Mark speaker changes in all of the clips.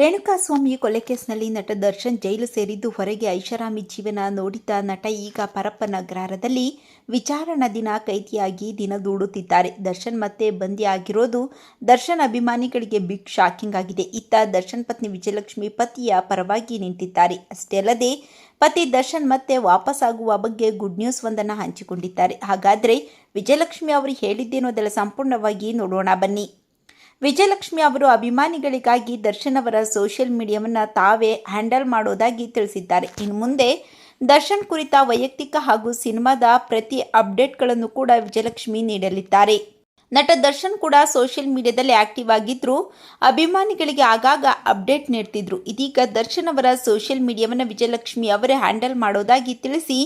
Speaker 1: ರೇಣುಕಾಸ್ವಾಮಿ ಕೊಲೆ ಕೇಸ್ನಲ್ಲಿ ನಟ ದರ್ಶನ್ ಜೈಲು ಸೇರಿದ್ದು ಹೊರಗೆ ಐಷಾರಾಮಿ ಜೀವನ ನೋಡಿದ್ದ ನಟ ಈಗ ಪರಪ್ಪನ ಅಗ್ರಹಾರದಲ್ಲಿ ವಿಚಾರಣಾ ದಿನ ಕೈದಿಯಾಗಿ ದಿನ ದೂಡುತ್ತಿದ್ದಾರೆ. ದರ್ಶನ್ ಮತ್ತೆ ಬಂದಿ ಆಗಿರೋದು ದರ್ಶನ್ ಅಭಿಮಾನಿಗಳಿಗೆ ಬಿಗ್ ಶಾಕಿಂಗ್ ಆಗಿದೆ. ಇತ್ತ ದರ್ಶನ್ ಪತ್ನಿ ವಿಜಯಲಕ್ಷ್ಮಿ ಪತಿಯ ಪರವಾಗಿ ನಿಂತಿದ್ದಾರೆ. ಅಷ್ಟೇ ಅಲ್ಲದೆ, ಪತಿ ದರ್ಶನ್ ಮತ್ತೆ ವಾಪಸ್ ಆಗುವ ಬಗ್ಗೆ ಗುಡ್ ನ್ಯೂಸ್ ಒಂದನ್ನು ಹಂಚಿಕೊಂಡಿದ್ದಾರೆ. ಹಾಗಾದರೆ ವಿಜಯಲಕ್ಷ್ಮಿ ಅವರು ಹೇಳಿದ್ದೇನೋದೆಲ್ಲ ಸಂಪೂರ್ಣವಾಗಿ ನೋಡೋಣ ಬನ್ನಿ. ವಿಜಯಲಕ್ಷ್ಮಿ ಅವರು ಅಭಿಮಾನಿಗಳಿಗಾಗಿ ದರ್ಶನ್ ಅವರ ಸೋಷಿಯಲ್ ಮೀಡಿಯಾವನ್ನು ತಾವೇ ಹ್ಯಾಂಡಲ್ ಮಾಡೋದಾಗಿ ತಿಳಿಸಿದ್ದಾರೆ. ಇನ್ನು ಮುಂದೆ ದರ್ಶನ್ ಕುರಿತ ವೈಯಕ್ತಿಕ ಹಾಗೂ ಸಿನಿಮಾದ ಪ್ರತಿ ಅಪ್ಡೇಟ್ಗಳನ್ನು ಕೂಡ ವಿಜಯಲಕ್ಷ್ಮಿ ನೀಡಲಿದ್ದಾರೆ. ನಟ ದರ್ಶನ್ ಕೂಡ ಸೋಷಿಯಲ್ ಮೀಡಿಯಾದಲ್ಲಿ ಆಕ್ಟಿವ್ ಆಗಿದ್ರು, ಅಭಿಮಾನಿಗಳಿಗೆ ಆಗಾಗ ಅಪ್ಡೇಟ್ ನೀಡ್ತಿದ್ರು. ಇದೀಗ ದರ್ಶನ್ ಅವರ ಸೋಷಿಯಲ್ ಮೀಡಿಯಾವನ್ನು ವಿಜಯಲಕ್ಷ್ಮಿ ಅವರೇ ಹ್ಯಾಂಡಲ್ ಮಾಡೋದಾಗಿ ತಿಳಿಸಿ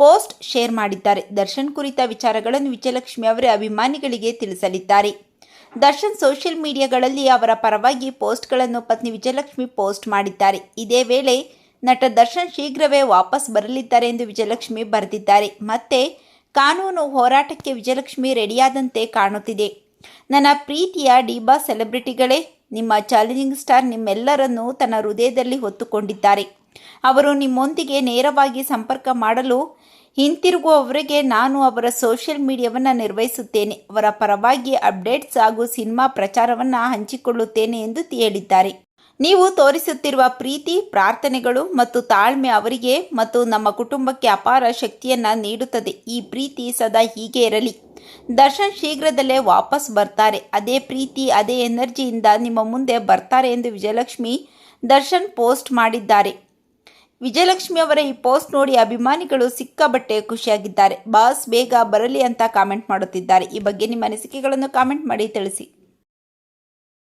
Speaker 1: ಪೋಸ್ಟ್ ಶೇರ್ ಮಾಡಿದ್ದಾರೆ. ದರ್ಶನ್ ಕುರಿತ ವಿಚಾರಗಳನ್ನು ವಿಜಯಲಕ್ಷ್ಮಿ ಅವರೇ ಅಭಿಮಾನಿಗಳಿಗೆ ತಿಳಿಸಲಿದ್ದಾರೆ. ದರ್ಶನ್ ಸೋಷಿಯಲ್ ಮೀಡಿಯಾಗಳಲ್ಲಿ ಅವರ ಪರವಾಗಿ ಪೋಸ್ಟ್ಗಳನ್ನು ಪತ್ನಿ ವಿಜಯಲಕ್ಷ್ಮಿ ಪೋಸ್ಟ್ ಮಾಡಿದ್ದಾರೆ. ಇದೇ ವೇಳೆ ನಟ ದರ್ಶನ್ ಶೀಘ್ರವೇ ವಾಪಸ್ ಬರಲಿದ್ದಾರೆ ಎಂದು ವಿಜಯಲಕ್ಷ್ಮಿ ಬರೆದಿದ್ದಾರೆ. ಮತ್ತೆ ಕಾನೂನು ಹೋರಾಟಕ್ಕೆ ವಿಜಯಲಕ್ಷ್ಮಿ ರೆಡಿಯಾದಂತೆ ಕಾಣುತ್ತಿದೆ. ನನ್ನ ಪ್ರೀತಿಯ ಡಿಬಾ ಸೆಲೆಬ್ರಿಟಿಗಳೇ, ನಿಮ್ಮ ಚಾಲೆಂಜಿಂಗ್ ಸ್ಟಾರ್ ನಿಮ್ಮೆಲ್ಲರನ್ನೂ ತನ್ನ ಹೃದಯದಲ್ಲಿ ಹೊತ್ತುಕೊಂಡಿದ್ದಾರೆ. ಅವರು ನಿಮ್ಮೊಂದಿಗೆ ನೇರವಾಗಿ ಸಂಪರ್ಕ ಮಾಡಲು ಹಿಂತಿರುಗುವವರೆಗೆ ನಾನು ಅವರ ಸೋಷಿಯಲ್ ಮೀಡಿಯಾವನ್ನು ನಿರ್ವಹಿಸುತ್ತೇನೆ. ಅವರ ಪರವಾಗಿ ಅಪ್ಡೇಟ್ಸ್ ಹಾಗೂ ಸಿನಿಮಾ ಪ್ರಚಾರವನ್ನು ಹಂಚಿಕೊಳ್ಳುತ್ತೇನೆ ಎಂದು ಹೇಳಿದ್ದಾರೆ. ನೀವು ತೋರಿಸುತ್ತಿರುವ ಪ್ರೀತಿ, ಪ್ರಾರ್ಥನೆಗಳು ಮತ್ತು ತಾಳ್ಮೆ ಅವರಿಗೆ ಮತ್ತು ನಮ್ಮ ಕುಟುಂಬಕ್ಕೆ ಅಪಾರ ಶಕ್ತಿಯನ್ನು ನೀಡುತ್ತದೆ. ಈ ಪ್ರೀತಿ ಸದಾ ಹೀಗೆ ಇರಲಿ. ದರ್ಶನ್ ಶೀಘ್ರದಲ್ಲೇ ವಾಪಸ್ ಬರ್ತಾರೆ. ಅದೇ ಪ್ರೀತಿ, ಅದೇ ಎನರ್ಜಿಯಿಂದ ನಿಮ್ಮ ಮುಂದೆ ಬರ್ತಾರೆ ಎಂದು ವಿಜಯಲಕ್ಷ್ಮಿ ದರ್ಶನ್ ಪೋಸ್ಟ್ ಮಾಡಿದ್ದಾರೆ. ವಿಜಯಲಕ್ಷ್ಮಿ ಅವರ ಈ ಪೋಸ್ಟ್ ನೋಡಿ ಅಭಿಮಾನಿಗಳು ಸಿಕ್ಕಾಬಟ್ಟೆ ಖುಷಿಯಾಗಿದ್ದಾರೆ. ಬಾಸ್ ಬೇಗ ಬರಲಿ ಅಂತ ಕಾಮೆಂಟ್ ಮಾಡುತ್ತಿದ್ದಾರೆ. ಈ ಬಗ್ಗೆ ನಿಮ್ಮ ಅನಿಸಿಕೆಗಳನ್ನು ಕಾಮೆಂಟ್ ಮಾಡಿ ತಿಳಿಸಿ.